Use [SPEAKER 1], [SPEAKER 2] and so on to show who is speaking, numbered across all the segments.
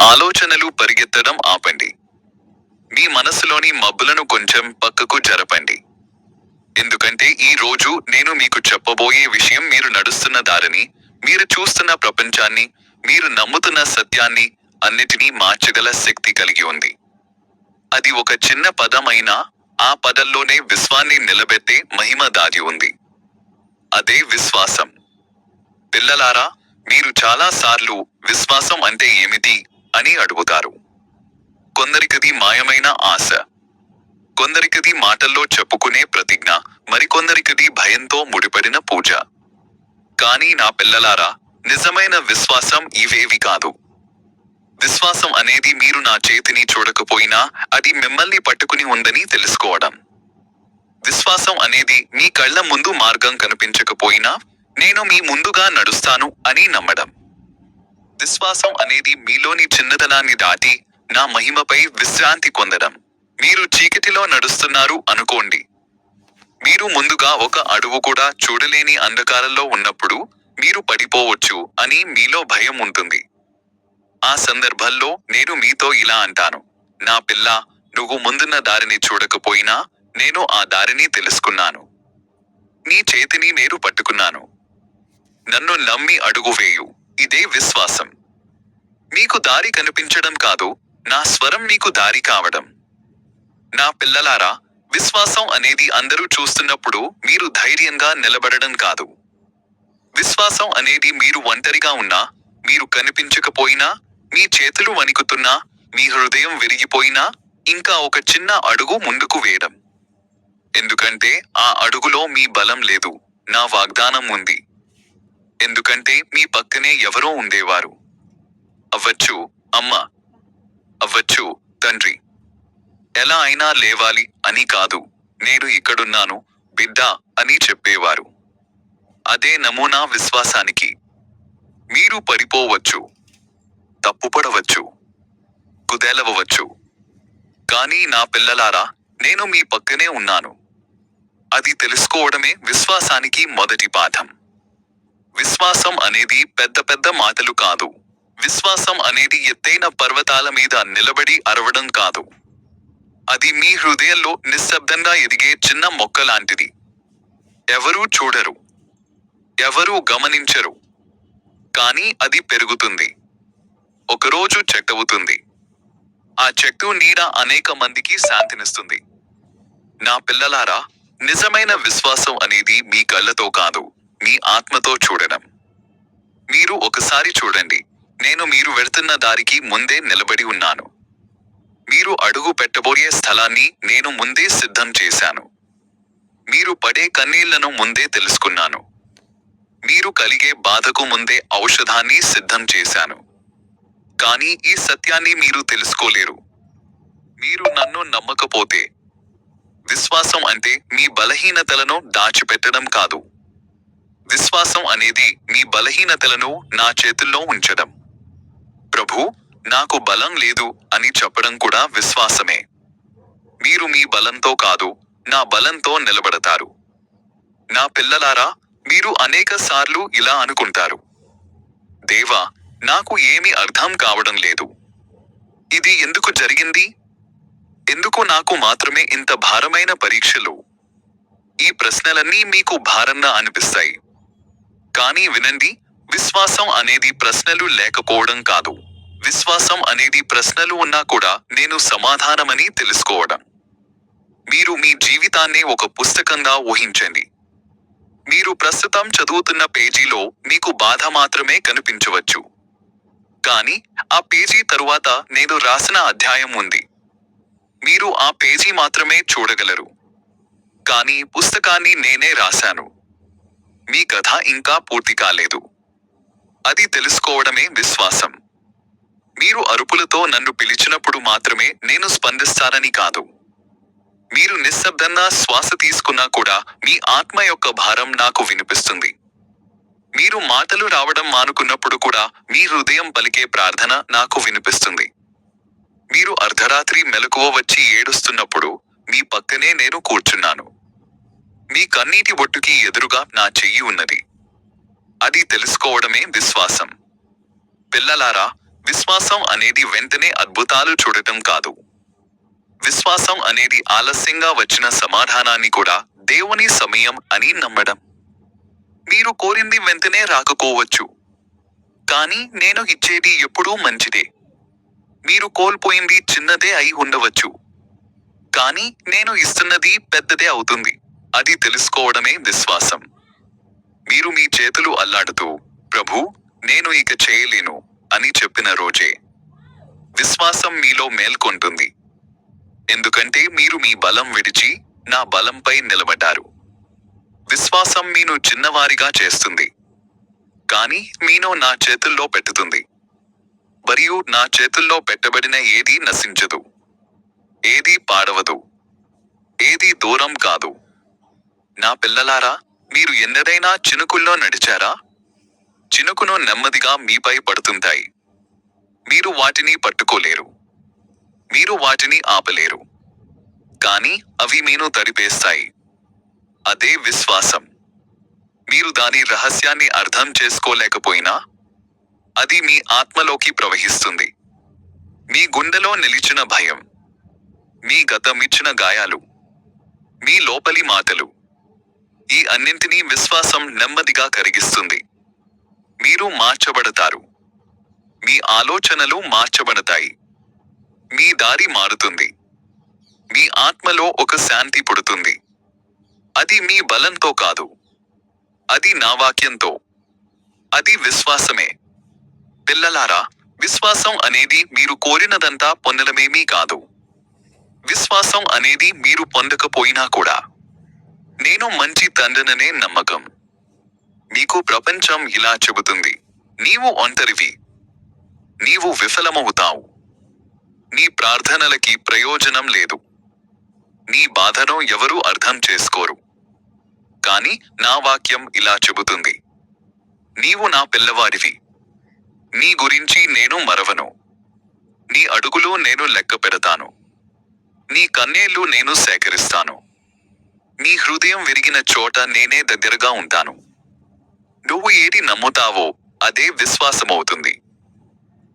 [SPEAKER 1] ఆలోచనలు పరిగెత్తడం ఆపండి. మీ మనసులోని మబ్బులను కొంచెం పక్కకు జరపండి. ఎందుకంటే ఈ రోజు నేను మీకు చెప్పబోయే విషయం మీరు నడుస్తున్న దారిని మీరు చూస్తున్న ప్రపంచాన్ని మీరు నమ్ముతున్న సత్యాన్ని అన్నిటినీ మార్చగల శక్తి కలిగి ఉంది. అది ఒక చిన్న పదం అయినా ఆ పదంలోనే విశ్వాన్ని నిలబెట్టే మహిమ దాగి ఉంది. అదే విశ్వాసం. పిల్లలారా మీరు చాలా సార్లు విశ్వాసం అంటే ఏమిటి? అని అడుగుతారు. కొందరికది మాయమైన ఆశ. కొందరికది మాటల్లో చెప్పుకునే ప్రతిజ్ఞ. మరికొందరికది భయంతో ముడిపడిన పూజ. కానీ నా పిల్లలారా నిజమైన విశ్వాసం ఇవేవి కాదు. విశ్వాసం అనేది మీరు నా చేతిని చూడకపోయినా అది మిమ్మల్ని పట్టుకుని ఉందని తెలుసుకోవడం. విశ్వాసం అనేది మీ కళ్ళ ముందు మార్గం కనిపించకపోయినా నేను మీ ముందుగా నడుస్తాను అని నమ్మడం. విశ్వాసం అనేది మీలోని చిన్నదనాన్ని దాటి నా మహిమపై విశ్రాంతి పొందడం. మీరు చీకటిలో నడుస్తున్నారు అనుకోండి. మీరు ముందుగా ఒక అడుగు కూడా చూడలేని అంధకారంలో ఉన్నప్పుడు మీరు పడిపోవచ్చు అని మీలో భయం ఉంటుంది. ఆ సందర్భంలో నేను మీతో ఇలా అంటాను. నా పిల్ల నువ్వు ముందున్న దారిని చూడకపోయినా నేను ఆ దారిని తెలుసుకున్నాను. నీ చేతిని నేను పట్టుకున్నాను. నన్ను నమ్మి అడుగు వేయు. ఇదే విశ్వాసం. మీకు దారి కనిపించడం కాదు నా స్వరం మీకు దారి కావడం. నా పిల్లలారా విశ్వాసం అనేది అందరూ చూస్తున్నప్పుడు మీరు ధైర్యంగా నిలబడడం కాదు. విశ్వాసం అనేది మీరు ఒంటరిగా ఉన్నా మీరు కనిపించకపోయినా మీ చేతులు వణికుతున్నా మీ హృదయం విరిగిపోయినా ఇంకా ఒక చిన్న అడుగు ముందుకు వేయడం. ఎందుకంటే ఆ అడుగులో మీ బలం లేదు నా వాగ్దానం ఉంది. ఎందుకంటే మీ పక్కనే ఎవరో ఉండేవారు. అవ్వచ్చు అమ్మ. అవ్వచ్చు తండ్రి. ఎలా అయినా లేవాలి అని కాదు. నేను ఇక్కడున్నాను బిడ్డ అని చెప్పేవారు. అదే నమూనా విశ్వాసానికి. మీరు పడిపోవచ్చు. తప్పుపడవచ్చు. కుదేలవచ్చు కానీ నా పిల్లలారా నేను మీ పక్కనే ఉన్నాను. అది తెలుసుకోవడమే విశ్వాసానికి మొదటి పాఠం. విశ్వాసం అనేది పెద్ద పెద్ద మాటలు కాదు. విశ్వాసం అనేది ఎత్తైన పర్వతాల మీద నిలబడి అరవడం కాదు. అది మీ హృదయంలో నిశ్శబ్దంగా ఎదిగే చిన్న మొక్క లాంటిది. ఎవరూ చూడరు. ఎవరూ గమనించరు. కానీ అది పెరుగుతుంది. ఒకరోజు చెట్టవుతుంది ఆ చెట్టు నీడ అనేక మందికి శాంతినిస్తుంది. నా పిల్లలారా నిజమైన విశ్వాసం అనేది మీ కళ్ళతో కాదు. మీ ఆత్మతో చూడడం. మీరు ఒకసారి చూడండి. నేను మీరు వెళ్తున్న దారికి ముందే నిలబడి ఉన్నాను. మీరు అడుగు పెట్టబోయే స్థలాన్ని నేను ముందే సిద్ధం చేశాను. మీరు పడే కన్నీళ్ళను ముందే తెలుసుకున్నాను. మీరు కలిగే బాధకు ముందే ఔషధాన్ని సిద్ధం చేశాను. కానీ ఈ సత్యాన్ని మీరు తెలుసుకోలేరు. మీరు నన్ను నమ్మకపోతే. విశ్వాసం అంటే మీ బలహీనతలను దాచిపెట్టడం కాదు. విశ్వాసం అనేది మీ బలహీనతలను నా చేతుల్లో ఉంచడం. ప్రభు నాకు బలం లేదు అని చెప్పడం కూడా విశ్వాసమే. మీరు మీ బలంతో కాదు నా బలంతో నిలబడతారు. నా పిల్లలారా మీరు అనేక సార్లు ఇలా అనుకుంటారు. దేవా నాకు ఏమీ అర్థం కావడం లేదు. ఇది ఎందుకు జరిగింది? ఎందుకు నాకు మాత్రమే ఇంత భారమైన పరీక్షలు? ఈ ప్రశ్నలన్నీ మీకు భారంగా అనిపిస్తాయి. కానీ వినండి విశ్వాసం అనేది ప్రశ్నలు లేకపోవడం కాదు. విశ్వాసం అనేది ప్రశ్నలు ఉన్నా కూడా నేను సమాధానమని తెలుసుకోవడం. మీరు మీ జీవితాన్ని ఒక పుస్తకంగా ఊహించండి. మీరు ప్రస్తుతం చదువుతున్న పేజీలో మీకు బాధ మాత్రమే కనిపించవచ్చు. కానీ ఆ పేజీ తరువాత నేను రాసిన అధ్యాయం ఉంది. మీరు ఆ పేజీ మాత్రమే చూడగలరు. కానీ పుస్తకాన్ని నేనే రాశాను. మీ కథ ఇంకా పూర్తి కాలేదు. అది తెలుసుకోవడమే విశ్వాసం. మీరు అరుపులతో నన్ను పిలిచినప్పుడు మాత్రమే నేను స్పందిస్తానని కాదు. మీరు నిశ్శబ్దంగా శ్వాస తీసుకున్నా కూడా మీ ఆత్మ యొక్క భారం నాకు వినిపిస్తుంది. మీరు మాటలు రావడం మానుకున్నప్పుడు కూడా మీ హృదయం పలికే ప్రార్థన నాకు వినిపిస్తుంది. మీరు అర్ధరాత్రి మెలకువ వచ్చి ఏడుస్తున్నప్పుడు మీ పక్కనే నేను కూర్చున్నాను. మీ కన్నీటి బొట్టుకి ఎదురుగా నా చెయ్యి ఉన్నది. అది తెలుసుకోవడమే విశ్వాసం. పిల్లలారా విశ్వాసం అనేది వెంటనే అద్భుతాలు చూడటం కాదు. విశ్వాసం అనేది ఆలస్యంగా వచ్చిన సమాధానాన్ని కూడా దేవుని సమయం అని నమ్మడం. మీరు కోరింది వెంటనే రాకపోవచ్చు. కానీ నేను ఇచ్చేది ఎప్పుడూ మంచిదే. మీరు కోల్పోయింది చిన్నదే అయి ఉండవచ్చు. కానీ నేను ఇస్తున్నది పెద్దదే అవుతుంది. అది తెలుసుకోవడమే విశ్వాసం. మీరు మీ చేతులు అల్లాడుతూ ప్రభు నేను ఇక చేయలేను అని చెప్పిన రోజే. విశ్వాసం మీలో మేల్కొంటుంది. ఎందుకంటే మీరు మీ బలం విడిచి నా బలంపై నిలబడ్డారు. విశ్వాసం మీను చిన్నవారిగా చేస్తుంది. కానీ మీను నా చేతుల్లో పెట్టుతుంది. మరియు నా చేతుల్లో పెట్టబడిన ఏదీ నశించదు. ఏదీ పాడవదు. ఏదీ దూరం కాదు. నా పిల్లలారా మీరు ఎన్నడైనా చినుకుల్లో నడిచారా? చినుకును నెమ్మదిగా మీపై పడుతుంటాయి. మీరు వాటిని పట్టుకోలేరు. మీరు వాటిని ఆపలేరు. కానీ అవి మీను తడిపేస్తాయి. అదే విశ్వాసం. మీరు దాని రహస్యాన్ని అర్థం చేసుకోలేకపోయినా అది మీ ఆత్మలోకి ప్రవహిస్తుంది. మీ గుండెలో నిలిచిన భయం. మీ గతమిచ్చిన గాయాలు. మీ లోపలి మాటలు. ఈ అన్నింటినీ విశ్వాసం నెమ్మదిగా కరిగిస్తుంది. మీరు మార్చబడతారు. మీ ఆలోచనలు మార్చబడతాయి. మీ దారి మారుతుంది. మీ ఆత్మలో ఒక శాంతి పుడుతుంది. అది మీ బలంతో కాదు. అది నా వాక్యంతో. అది విశ్వాసమే. పిల్లలారా విశ్వాసం అనేది మీరు కోరినదంతా పొందడమేమీ కాదు. విశ్వాసం అనేది మీరు పొందకపోయినా కూడా. నేను మంచి తండ్రిననే నమ్మకం. నీకు ప్రపంచం ఇలా చెబుతుంది. నీవు ఒంటరివి. నీవు విఫలమవుతావు. నీ ప్రార్థనలకి ప్రయోజనం లేదు. నీ బాధను ఎవరూ అర్థం చేసుకోరు. కాని నా వాక్యం ఇలా చెబుతుంది. నీవు నా పిల్లవాడివి. నీ గురించి నేను మరవను. నీ అడుగులు నేను లెక్క పెడతాను. నీ కన్నేళ్ళు నేను సేకరిస్తాను. నీ హృదయం విరిగిన చోట నేనే దగ్గరగా ఉంటాను. నువ్వు ఏది నమ్ముతావో అదే విశ్వాసమవుతుంది.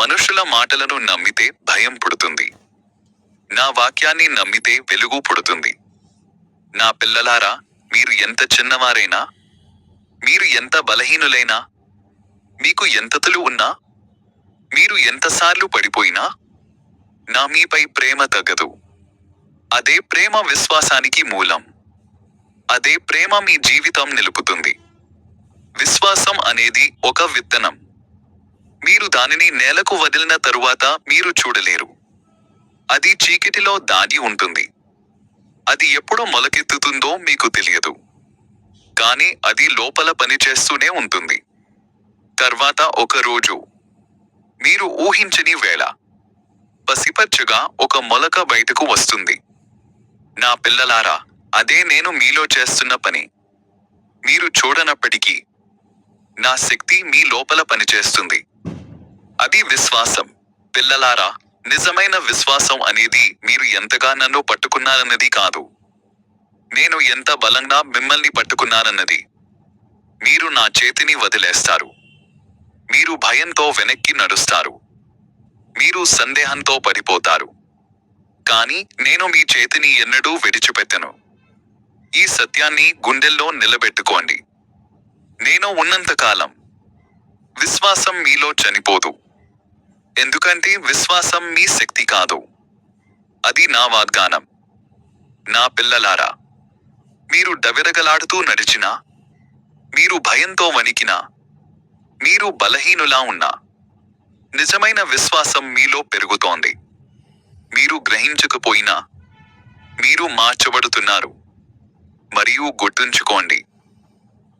[SPEAKER 1] మనుషుల మాటలను నమ్మితే భయం పుడుతుంది. నా వాక్యాన్ని నమ్మితే వెలుగు పుడుతుంది. నా పిల్లలారా మీరు ఎంత చిన్నవారైనా మీరు ఎంత బలహీనులైనా మీకు ఎంతతులు ఉన్నా మీరు ఎంతసార్లు పడిపోయినా నా మీపై ప్రేమ తగ్గదు. అదే ప్రేమ విశ్వాసానికి మూలం. అదే ప్రేమ మీ జీవితం నిలుపుతుంది. విశ్వాసం అనేది ఒక విత్తనం. మీరు దానిని నేలకు వదిలిన తరువాత మీరు చూడలేరు. అది చీకటిలో దాగి ఉంటుంది. అది ఎప్పుడు మొలకెత్తుతుందో మీకు తెలియదు. కానీ అది లోపల పనిచేస్తూనే ఉంటుంది. తర్వాత ఒక రోజు. మీరు ఊహించని వేళ. పసిపచ్చగా ఒక మొలక బయటకు వస్తుంది. నా పిల్లలారా అదే నేను మీలో చేస్తున్న పని. మీరు చూడనప్పటికీ నా శక్తి మీ లోపల పనిచేస్తుంది. అది విశ్వాసం. పిల్లలారా నిజమైన విశ్వాసం అనేది మీరు ఎంతగా నన్ను పట్టుకున్నారన్నది కాదు. నేను ఎంత బలంగా మిమ్మల్ని పట్టుకున్నారన్నది. మీరు నా చేతిని వదిలేస్తారు. మీరు భయంతో వెనక్కి నడుస్తారు. మీరు సందేహంతో పడిపోతారు. కానీ నేను మీ చేతిని ఎన్నడూ విడిచిపెట్టను. ఈ సత్యాన్ని గుండెల్లో నిలబెట్టుకోండి. నేను ఉన్నంతకాలం విశ్వాసం మీలో చనిపోదు. ఎందుకంటే విశ్వాసం మీ శక్తి కాదు. అది నా వాగ్దానం. నా పిల్లలారా మీరు డవిరగలాడుతూ నడిచినా మీరు భయంతో వణికినా మీరు బలహీనులా ఉన్నా నిజమైన విశ్వాసం మీలో పెరుగుతోంది. మీరు గ్రహించకపోయినా మీరు మార్చబడుతున్నారు మరియు గుర్తుంచుకోండి.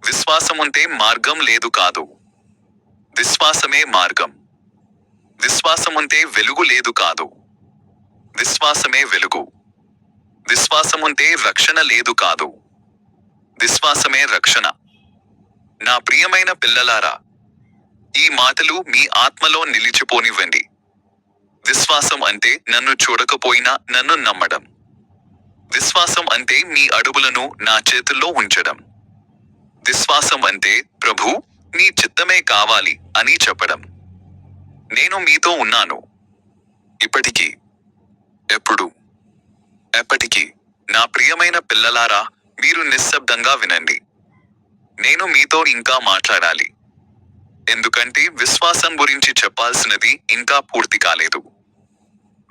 [SPEAKER 1] విశ్వాసముంటే మార్గం లేదు కాదు. విశ్వాసమే మార్గం. విశ్వాసముంటే వెలుగు లేదు కాదు. విశ్వాసమే వెలుగు. విశ్వాసముంటే రక్షణ లేదు కాదు. విశ్వాసమే రక్షణ. నా ప్రియమైన పిల్లలారా ఈ మాటలు మీ ఆత్మలో నిలిచిపోనివ్వండి. విశ్వాసం అంటే నన్ను చూడకపోయినా నన్ను నమ్మడం. విశ్వాసం అంటే మీ అడుగులను నా చేతుల్లో ఉంచడం. విశ్వాసం అంటే ప్రభు నీ చిత్తమే కావాలి అని చెప్పడం. నేను మీతో ఉన్నాను. ఇప్పటికీ ఎప్పుడు? ఎప్పటికీ. నా ప్రియమైన పిల్లలారా మీరు నిశ్శబ్దంగా వినండి. నేను మీతో ఇంకా మాట్లాడాలి. ఎందుకంటే విశ్వాసం గురించి చెప్పాల్సినది ఇంకా పూర్తి కాలేదు.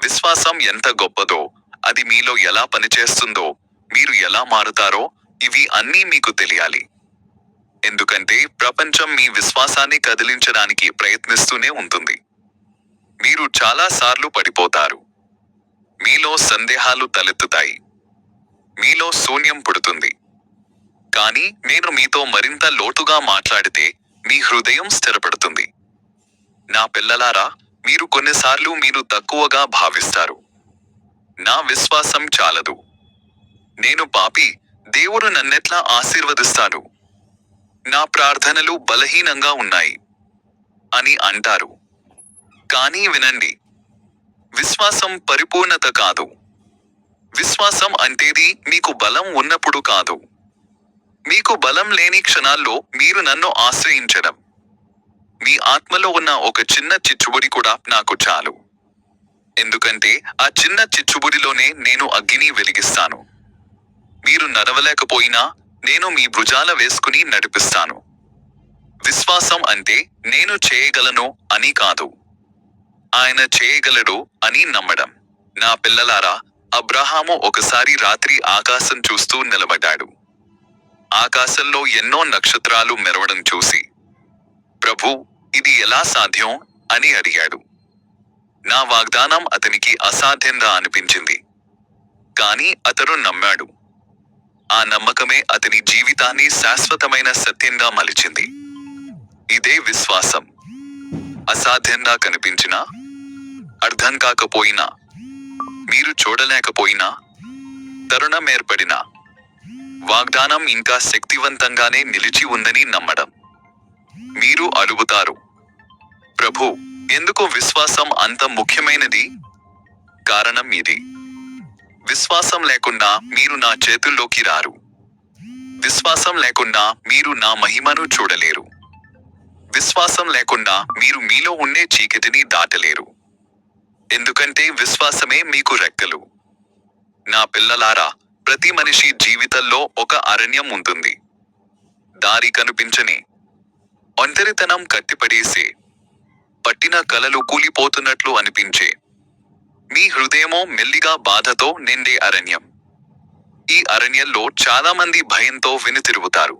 [SPEAKER 1] విశ్వాసం ఎంత గొప్పదో అది మీలో ఎలా పనిచేస్తుందో మీరు ఎలా మారుతారో ఇవి అన్నీ మీకు తెలియాలి. ఎందుకంటే ప్రపంచం మీ విశ్వాసాన్ని కదిలించడానికి ప్రయత్నిస్తూనే ఉంటుంది. మీరు చాలా సార్లు పడిపోతారు. మీలో సందేహాలు తలెత్తుతాయి. మీలో శూన్యం పుడుతుంది. కానీ నేను మీతో మరింత లోతుగా మాట్లాడితే మీ హృదయం స్థిరపడుతుంది. నా పిల్లలారా మీరు కొన్నిసార్లు మీరు తక్కువగా భావిస్తారు. నా విశ్వాసం చాలదు. నేను పాపి దేవుడు నన్నెట్లా ఆశీర్వదిస్తాడు? నా ప్రార్థనలు బలహీనంగా ఉన్నాయి అని అంటారు. కానీ వినండి విశ్వాసం పరిపూర్ణత కాదు. విశ్వాసం అంటేది మీకు బలం ఉన్నప్పుడు కాదు. మీకు బలం లేని క్షణాల్లో మీరు నన్ను ఆశ్రయించడం. మీ ఆత్మలో ఉన్న ఒక చిన్న చిచ్చుబడి కూడా నాకు చాలు. ఎందుకంటే ఆ చిన్న చిచ్చుబుడిలోనే నేను అగ్గిని వెలిగిస్తాను. మీరు నడవలేకపోయినా నేను మీ భుజాల వేసుకుని నడిపిస్తాను. విశ్వాసం అంటే నేను చేయగలను అని కాదు. ఆయన చేయగలడు అని నమ్మడం. నా పిల్లలారా అబ్రహాము ఒకసారి రాత్రి ఆకాశం చూస్తూ నిలబడ్డాడు. ఆకాశంలో ఎన్నో నక్షత్రాలు మెరవడం చూసి ప్రభు ఇది ఎలా సాధ్యం? అని అడిగాడు. నా వాగ్దానం అతనికి అసాధ్యంగా అనిపించింది. కాని అతడు నమ్మాడు. ఆ నమ్మకమే అతని జీవితాన్ని శాశ్వతమైన సత్యంగా మలిచింది. ఇదే విశ్వాసం. అసాధ్యంగా కనిపించినా అర్థం కాకపోయినా మీరు చూడలేకపోయినా తరుణం ఏర్పడినా వాగ్దానం ఇంకా శక్తివంతంగానే నిలిచి ఉందని నమ్మడం. మీరు అడుగుతారు ప్రభు ఎందుకు విశ్వాసం అంత ముఖ్యమైనది? కారణం ఇది. విశ్వాసం లేకుండా మీరు నా చేతుల్లోకి రారు. విశ్వాసం లేకుండా మీరు నా మహిమను చూడలేరు. విశ్వాసం లేకుండా మీరు మీలో ఉండే చీకటిని దాటలేరు. ఎందుకంటే విశ్వాసమే మీకు రెక్కలు. నా పిల్లలారా ప్రతి మనిషి జీవితంలో ఒక అరణ్యం ఉంటుంది. దారి కనిపించని ఒంటరితనం కట్టిపడేసే పట్టిన కలలు కూలిపోతున్నట్లు అనిపించే. మీ హృదయమో మెల్లిగా బాధతో నిండే అరణ్యం. ఈ అరణ్యంలో చాలామంది భయంతో వెనుతిరుగుతారు.